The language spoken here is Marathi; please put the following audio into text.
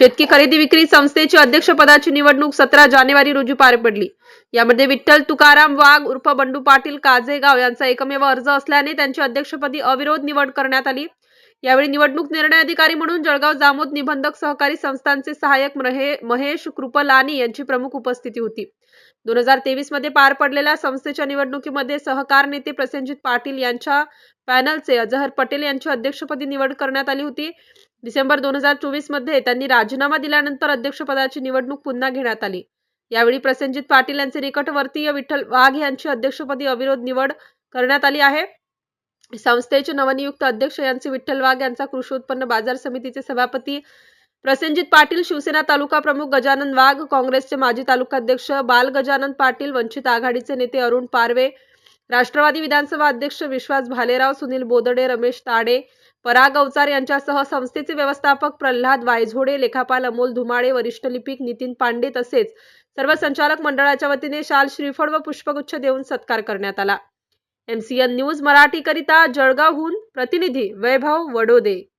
शेतकी खरेदी विक्री संस्थेची अध्यक्षपदाची निवडणूक सतरा जानेवारी रोजी पार पडली. यामध्ये विठ्ठल तुकाराम वाघ उर्फ बंडू पाटील काजेगाव यांचा एकमेव अर्ज असल्याने त्यांची अध्यक्षपदी अविरोध निवड करण्यात आली. यावेळी निवडणूक निर्णय अधिकारी म्हणून जळगाव जामोद निबंधक सहकारी संस्थांचे सहाय्यक महेश कृपलानी यांची प्रमुख उपस्थिती होती. दोन हजार तेवीसमध्ये पार पडलेल्या संस्थेच्या निवडणुकीमध्ये सहकार नेते प्रसेनजित पाटील यांच्या पॅनलचे अजहर पटेल यांची अध्यक्षपदी निवड करण्यात आली होती. डिसेंबर दोन हजार चोवीसमध्ये त्यांनी राजीनामा दिल्यानंतर अध्यक्षपदाची निवडणूक पुन्हा घेण्यात आली. यावेळी प्रसेनजित पाटील यांचे निकटवर्तीय विठ्ठल वाघ यांची अध्यक्षपदी अविरोध निवड करण्यात आली आहे. संस्थेचे नवनियुक्त अध्यक्ष यांचे विठ्ठल वाघ यांचा कृषी उत्पन्न बाजार समितीचे सभापती प्रसेनजित पाटील शिवसेना तालुका प्रमुख गजानन वाघ काँग्रेसचे माजी तालुका अध्यक्ष बाल गजानन पाटील वंचित आघाडीचे नेते अरुण पारवे राष्ट्रवादी विधानसभा अध्यक्ष विश्वास भालेराव सुनील बोदडे रमेश ताडे पराग अवचार यांच्यासह संस्थेचे व्यवस्थापक प्रल्हाद वायझोडे लेखापाल अमोल धुमाळे वरिष्ठ लिपिक नितीन पांडे तसेच सर्व संचालक मंडळाच्या वतीने शाल श्रीफळ व पुष्पगुच्छ देऊन सत्कार करण्यात आला. एमसीएन न्यूज मराठीकरिता जळगावहून प्रतिनिधी वैभव वडोदे.